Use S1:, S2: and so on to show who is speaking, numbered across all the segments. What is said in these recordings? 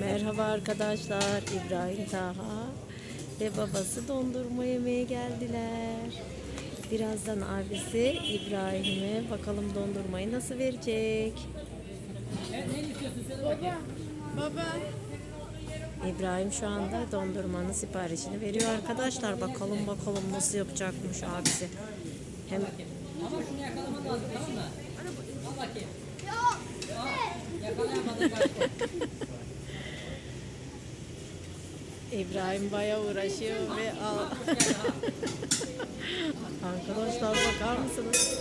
S1: Merhaba arkadaşlar. İbrahim Taha ve babası dondurma yemeye geldiler. Birazdan abisi İbrahim'e bakalım dondurmayı nasıl verecek.
S2: Baba.
S1: İbrahim şu anda dondurmanın siparişini veriyor arkadaşlar. Bakalım bakalım nasıl yapacakmış abisi. Hem
S3: Ama şunu yakalaman lazım tamam mı? Al bakayım. Aa, Yakalayamadın galiba.
S1: İbrahim baya uğraşıyor ve al. Arkadaşlar bakar mısınız?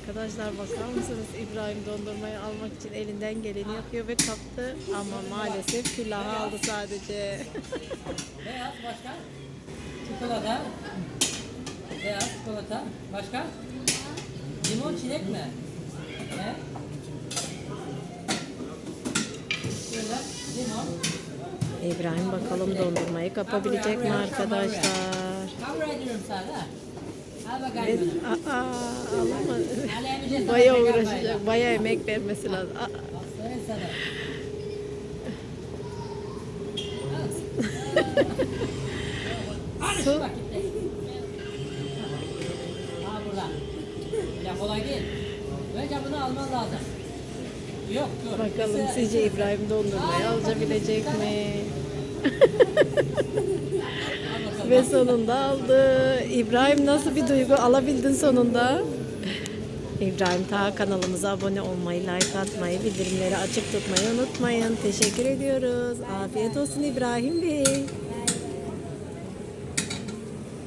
S1: Arkadaşlar bakar mısınız? İbrahim dondurmayı almak için elinden geleni yapıyor ve kaptı ama maalesef külahı aldı sadece.
S3: Beyaz başka? Çikolata. Beyaz çikolata. Başka? Limon çilek mi?
S1: İbrahim bakalım dondurmayı kapabilecek mi arkadaşlar?
S3: Bunu.
S1: aa,
S3: sana
S1: Baya uğraşacak, baya emek vermesi lazım. Aa. Su.
S3: Kolay değil. Önce bunu alman lazım. Yok
S1: bakalım sizce İbrahim dondurmayı alabilecek mi? Ve sonunda aldı. İbrahim nasıl bir duygu alabildin sonunda? İbrahim Ta kanalımıza abone olmayı, like atmayı, bildirimleri açık tutmayı unutmayın. Teşekkür ediyoruz. Afiyet olsun İbrahim Bey.